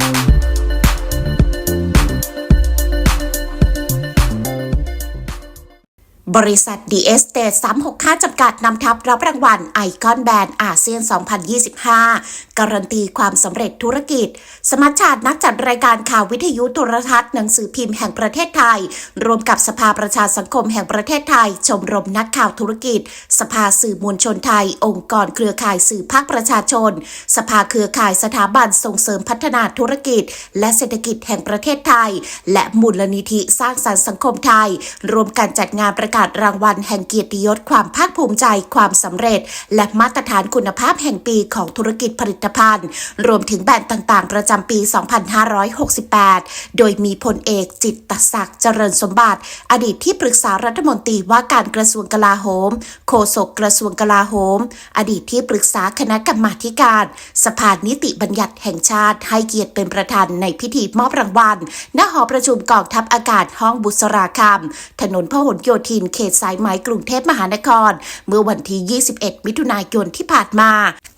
you. บริษัท d ีเอสเต365จำกัดนำทัพรับรางวัลไอคอนแบรนด์อาเซียน 2025 การันตีความสำเร็จธุรกิจ สมัชชาตินักจัดรายการข่าววิทยุโทรทัศน์หนังสือพิมพ์แห่งประเทศไทย รวมกับสภาประชาสังคมแห่งประเทศไทย ชมรมนักข่าวธุรกิจ สภาสื่อมวลชนไทย องค์กรเครือข่ายสื่อภาคประชาชน สภาเครือข่ายสถาบันส่งเสริมพัฒนาธุรกิจ และเศรษฐกิจแห่งประเทศไทย และมูลนิธิสร้างสรรค์สังคมไทย รวมกันจัดงานประกาศรางวัลแห่งเกียรติยศความภาคภูมิใจความสำเร็จ และมาตรฐานคุณภาพแห่งปีของธุรกิจผลิตภัณฑ์ รวมถึงแบรนด์ต่างๆ ประจำปี 2568 โดยมีพลเอกจิตตศักดิ์เจริญสมบัติ อดีตที่ปรึกษารัฐมนตรีว่าการกระทรวงกลาโหม โฆษกกระทรวงกลาโหม อดีตที่ปรึกษาคณะกรรมาธิการ สภานิติบัญญัติแห่งชาติ ให้เกียรติเป็นประธานในพิธีมอบรางวัล ณ หอประชุมกองทัพอากาศห้องบุษราคำถนนพหลโยธินเขตสายไหมกรุงเทพมหานคร เมื่อวันที่ 21 มิถุนายนที่ผ่านมา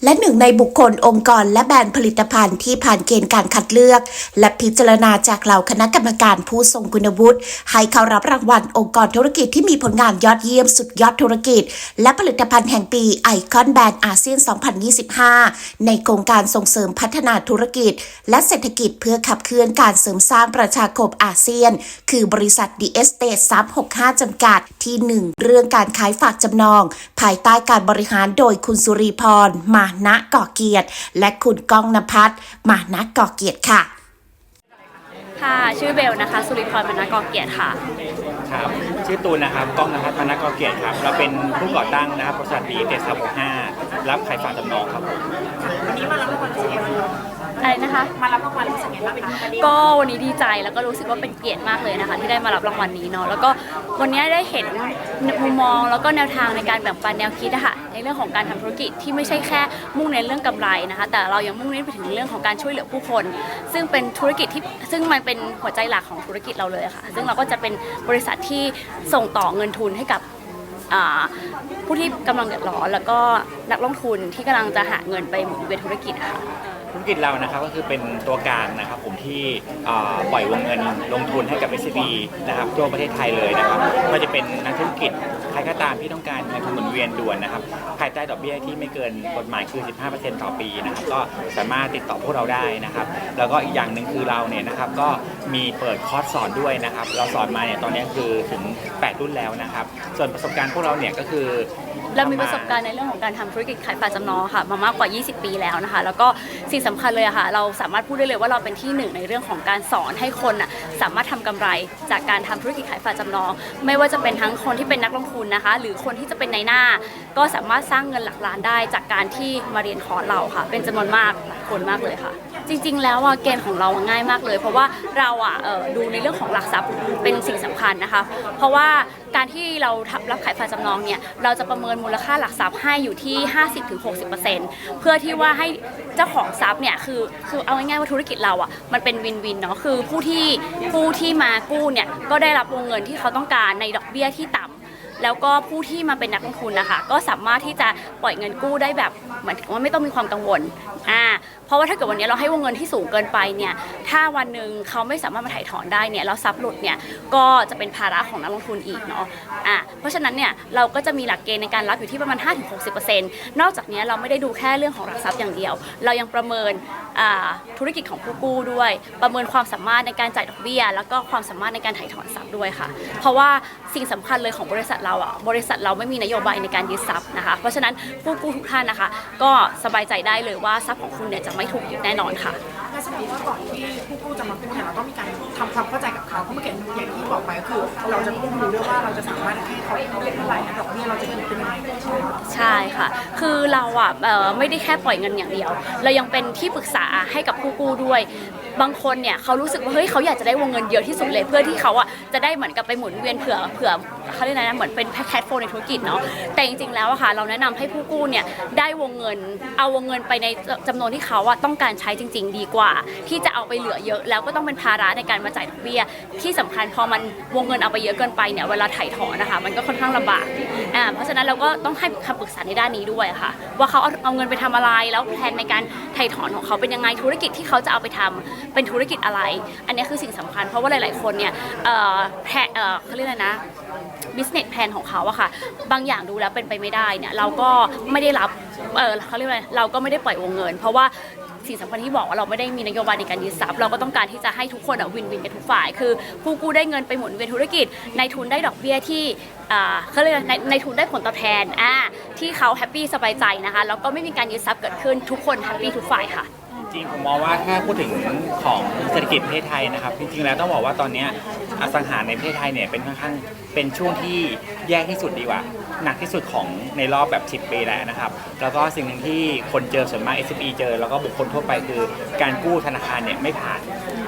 และหนึ่งในบุคคลองค์กรและแบรนด์ผลิตภัณฑ์ที่ผ่านเกณฑ์การคัดเลือก และพิจารณาจากเหล่าคณะกรรมการผู้ทรงคุณวุฒิให้เข้ารับรางวัลองค์กรธุรกิจที่มีผลงานยอดเยี่ยมสุดยอดธุรกิจ และผลิตภัณฑ์แห่งปีไอคอนแบรนด์อาเซียน 2025 ในโครงการส่งเสริมพัฒนาธุรกิจ และเศรษฐกิจเพื่อขับเคลื่อนการเสริมสร้างประชาคมอาเซียน คือบริษัท d ีเอสเต365 จำกัดที่ 1 เรื่องการขายฝากจำนอง ภายใต้การบริหารโดยคุณสุรีพร มานะก่อเกียรติ และคุณก้องนภัสมานะก่อเกียรติค่ะ ค่ะ ชื่อเบลนะคะ สุริพรมนากรเกียรติค่ะ ครับ ชื่อตูนนะครับก้องนภัสมานกรเกียรติครับเราเป็นผู้ก่อตั้งนะครับบริษัทดีเตสามหกห้ารับขายฝากจำนองครับผมวันนี้มารับรางวัลรู้สึกยังไงบ้างอะไรนะคะ มารับรางวัลรู้สึกยังไงบ้างเป็นประเด็นก็วันนี้ดีใจแล้วก็รู้สึกว่าเป็นเกียรติมากเลยนะคะ ที่ได้มารับรางวัลนี้เนาะแล้วก็วันนี้ได้เห็นมุมมองแล้วก็แนวทางในการแบ่งปันแนวคิดอะค่ะในเรื่องของการทำธุรกิจที่ไม่ใช่แค่มุ่งเน้นเรื่องกำไรนะคะ แต่เรายังมุ่งเน้นไปถึงเรื่องของการช่วยเหลือผู้คน ซึ่งเป็นธุรกิจที่ซึ่งมันเป็นหัวใจหลักของธุรกิจเราเลยอะค่ะ ซึ่งเราก็จะเป็นบริษัทที่ส่งต่อเงินทุนให้กับผู้ที่กำลังเดือดร้อนแล้วก็นักลงทุนที่กำลังจะหาเงินไปหมุนเวียนธุรกิจค่ะ ธุรกิจเรานะครับก็คือเป็นตัวกลางนะครับผมที่ปล่อยวงเงินลงทุนให้กับ s อ b นะครับทั่วประเทศไทยเลยนะครับก็จะเป็นนักธุรกิจใครก็ตามที่ต้องการเงินทุนหมุนเวียนด่วนนะครับภายใต้ดอกเบี้ยที่ไม่เกินกฎหมายคือ 15%ต่อปีนะครับก็สามารถติดต่อพวกเราได้นะครับ แล้วก็อีกอย่างหนึ่งคือเราเนี่ยนะครับก็มีเปิดคอร์สสอนด้วยนะครับ เราสอนมาเนี่ยตอนนี้คือถึง 8 รุ่นแล้วนะครับ ส่วนประสบการณ์พวกเราเนี่ยก็คือ เรามีประสบการณ์ในเรื่องของการทำธุรกิจขายฝากจำนองค่ะ มามากกว่า 20 ปีแล้วนะคะ แล้วก็สิ่งสำคัญเลยอะค่ะ เราสามารถพูดได้เลยว่าเราเป็นที่หนึ่งในเรื่องของการสอนให้คนอะสามารถทำกำไรจากการทำธุรกิจขายฝากจำนอง ไม่ว่าจะเป็นทั้งคนที่เป็นนักลงทุนนะคะ หรือคนที่จะเป็นในายหน้า ก็สามารถสร้างเงินหลักล้านได้จากการที่มาเรียนคอร์สเราค่ะ เป็นจำนวนมากหลายคนมากเลยค่ะ จริง ๆ แล้วอะเกณฑ์ของเราง่ายมากเลย เพราะว่าเราอะเอ่อดูในเรื่องของหลักทรัพย์เป็นสิ่งสำคัญนะคะ เพราะว่าการที่เราทำรับขายฝากจำนองเนี่ยเราจะประเมินมูลค่าหลักทรัพย์ให้อยู่ที่ 50-60%เพื่อที่ว่าให้เจ้าของทรัพย์เนี่ยคือคือเอาง่ายๆว่าธุรกิจเราอะมันเป็นวินวินเนาะคือผู้ที่ผู้ที่มากู้เนี่ยก็ได้รับวงเงินที่เขาต้องการในดอกเบี้ยที่ต่ำ แล้วก็ผู้ที่มาเป็นนักลงทุนนะคะ ก็สามารถที่จะปล่อยเงินกู้ได้แบบเหมือนว่าไม่ต้องมีความกังวลอ่า เพราะว่าถ้าเกิดวันนี้เราให้วงเงินที่สูงเกินไปเนี่ยถ้าวันหนึ่งเขาไม่สามารถมาถ่ายถอนได้เนี่ยแล้วทรัพย์หลุดเนี่ยก็จะเป็นภาระของนักลงทุนอีกเนาะอ่าเพราะฉะนั้นเนี่ยเราก็จะมีหลักเกณฑ์ในการรับอยู่ที่ประมาณ 5-60%นอกจากนี้เราไม่ได้ดูแค่เรื่องของหลักทรัพย์อย่างเดียว เรายังประเมินธุรกิจของผู้กู้ด้วย ประเมินความสามารถในการจ่ายดอกเบี้ย แล้วก็ความสามารถในการถ่ายถอนทรัพย์ด้วยค่ะ เพราะว่าสิ่งสำคัญเลยของบริษัทเราอะบริษัทเราไม่มีนโยบายในการยึดทรัพย์นะคะ เพราะฉะนั้นผู้กู้ทุกท่านนะคะ ก็สบายใจได้เลยว่าทรัพย์ของคุณเนี่ยจะไม่ถูกยึดแน่นอนค่ะนั่นแสดงว่าก่อนที่ผู้กู้จะมากู้เนี่ยเราต้องมีการทำความเข้าใจกับเขาเพราะเมื่อกี้อย่างที่บอกไปก็คือ เราจะต้องรู้ด้วยว่าเราจะสามารถให้เขาเรียกเท่าไหร่นะดอกเบี้ยเราจะเป็นยังไงใช่ไหมคะใช่ค่ะ คือเราอะเอ่อไม่ได้แค่ปล่อยเงินอย่างเดียว เรายังเป็นที่ปรึกษาให้กับผู้กู้ด้วยบางคนเนี่ยเขารู้สึกว่าเฮ้ยเขาอยากจะได้วงเงินเยอะที่สุดเลยเพื่อที่เขาอะจะได้เหมือนกับไปหมุนเวียนเผื่อเผื่อเขาเรียกอะไรนะเหมือนเป็นแพ็คแคทโฟในธุรกิจเนาะแต่จริงๆแล้วอะค่ะเราแนะนำให้ผู้กู้เนี่ยได้วงเงินเอาวงเงินไปในจำนวนที่เขาอะต้องการใช้จริง ๆ ดีกว่า ที่จะเอาไปเหลือเยอะแล้วก็ต้องเป็นภาระในการมาจ่ายดอกเบี้ย ที่สำคัญพอมันวงเงินเอาไปเยอะเกินไปเนี่ยเวลาถ่ายถอนนะคะมันก็ค่อนข้างลำบากอ่าเพราะฉะนั้นเราก็ต้องให้คำปรึกษาในด้านนี้ด้วยค่ะ ว่าเขาเอาเงินไปทำอะไรแล้วแผนในการ ถ่ายถอนของเขาเป็นยังไงธุรกิจที่เขาจะเอาไปทำเป็นธุรกิจอะไร อันนี้คือสิ่งสำคัญ เพราะว่าหลาย ๆ คนเนี่ยเออแพเออเขาเรียกอะไรนะบิสเนสแพลนของเขาอะค่ะ บางอย่างดูแล้วเป็นไปไม่ได้เนี่ยเราก็ไม่ได้รับเออเขาเรียกอะไรเราก็ไม่ได้ปล่อยวงเงิน เพราะว่า สิ่งสำคัญที่บอกว่าเราไม่ได้มีนโยบายในการยึดทรัพย์เราก็ต้องการที่จะให้ทุกคนอะวินวินกันทุกฝ่าย คือผู้กู้ได้เงินไปหมุนเวียนธุรกิจนายทุนได้ดอกเบี้ยที่อ่าเขาเรียกในในทุนได้ผลตอบแทนอ่าที่เขาแฮปปี้สบายใจนะคะแล้วก็ไม่มีการยึดทรัพย์เกิดขึ้นทุกคนแฮปปี้ทุกฝ่ายค่ะ จริงผมมองว่าถ้าพูดถึงของเศรษฐกิจประเทศไทยนะครับ จริงๆแล้วต้องบอกว่าตอนเนี้ยอสังหาในประเทศไทยเนี่ยเป็นค่อนข้างเป็นช่วงที่แย่ที่สุดดีกว่า หนักที่สุดของในรอบแบบ 10 ปีแล้วนะครับ แล้วก็สิ่งหนึ่งที่คนเจอส่วนมาก SME เจอ แล้วก็บุคคลทั่วไปคือการกู้ธนาคารเนี่ยไม่ผ่าน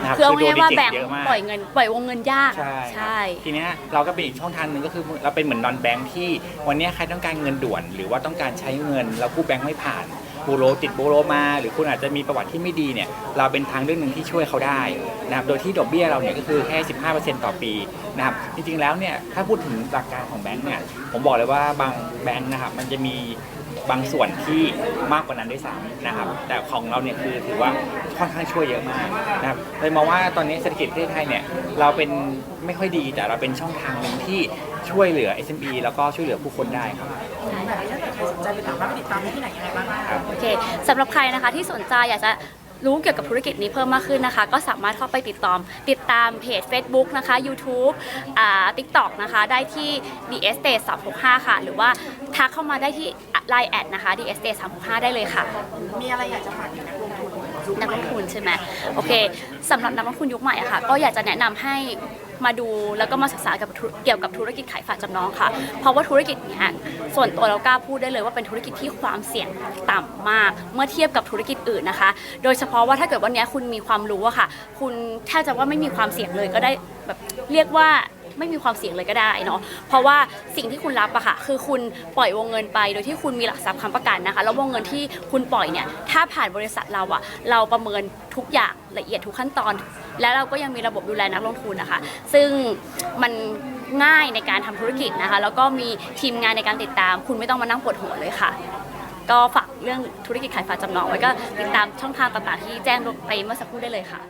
นะครับคือเอาโดนง่ายๆว่าดิจิแบงเยอะค์มาก ปล่อยเงินปล่อยวงเงินยาก ใช่ครับใช่ทีเนี้ยเราก็เป็นอีกช่องทางหนึ่งก็คือเราเป็นเหมือนนอนแบงค์ที่วันเนี้ยใครต้องการเงินด่วน หรือว่าต้องการใช้เงินแล้วกู้แบงค์ไม่ผ่าน บูโรติดบูโรมา หรือคุณอาจจะมีประวัติที่ไม่ดีเนี่ยเราเป็นทางเรื่องหนึ่งที่ช่วยเขาได้นะครับโดยที่ดอกเบี้ยเราเนี่ยก็คือแค่ 15%ต่อปีนะครับจริงๆแล้วเนี่ยถ้าพูดถึงหลักการของแบงค์เนี่ยผมบอกเลยว่าบางแบงค์นะครับมันจะมีบางส่วนที่มากกว่านั้นด้วยซ้ำนะครับ แต่ของเราเนี่ยคือถือว่าค่อนข้างช่วยเยอะมากนะครับเลยมองว่าตอนนี้เศรษฐกิจประเทศไทยเนี่ยเราเป็นไม่ค่อยดีแต่เราเป็นช่องทางหนึ่งที่ ช่วยเหลือ SME แล้วก็ช่วยเหลือผู้คนได้ครับ แบบนี้ถ้าเกิดใครสนใจไปสามารถไปติดตามได้ที่ไหนยังไงบ้างคะครับโอเคสำหรับใครนะคะที่สนใจอยากจะรู้เกี่ยวกับธุรกิจนี้เพิ่มมากขึ้นนะคะ ก็สามารถเข้าไปติดตามติดตามเพจ Facebook นะคะ YouTube อ่า TikTok นะคะ ได้ที่ DS d a y 365 ค่ะ หรือว่าทักเข้ามาได้ที่ Line แอดนะคะ DS d a y 365 ได้เลยค่ะ มีอะไรอยากจะฝากถึงนักลงทุนยุคนักใหลม่งทุนใช่ไหมโอเคสำหรับนักลงทุนยุคใหม่อะค่ะ ก็อยากจะแนะนำให้ มาดูแล้วก็มาศึกษากับเกี่ยวกับธุรกิจขายฝากจำนองค่ะ เพราะว่าธุรกิจเนี้ยส่วนตัวเรากล้าพูดได้เลยว่าเป็นธุรกิจที่ความเสี่ยงต่ำมาก เมื่อเทียบกับธุรกิจอื่นนะคะ โดยเฉพาะว่าถ้าเกิดวันนี้คุณมีความรู้อะค่ะ คุณแทบจะว่าไม่มีความเสี่ยงเลยก็ได้แบบเรียกว่า ไม่มีความเสี่ยงเลยก็ได้เนาะเพราะว่าสิ่งที่คุณรับอะค่ะคือคุณปล่อยวงเงินไป โดยที่คุณมีหลักทรัพย์ค้ำประกันนะคะแล้ววงเงินที่คุณปล่อยเนี่ยถ้าผ่านบริษัทเราอะเราประเมินทุกอย่างละเอียดทุกขั้นตอน และเราก็ยังมีระบบดูแลนักลงทุนนะคะ ซึ่งมันง่ายในการทำธุรกิจนะคะ แล้วก็มีทีมงานในการติดตาม คุณไม่ต้องมานั่งปวดหัวเลยค่ะ ก็ฝากเรื่องธุรกิจขายฝากจำนองไว้ก็ติดตามช่องทางต่างๆที่แจ้งไปเมื่อสักครู่ได้เลยค่ะ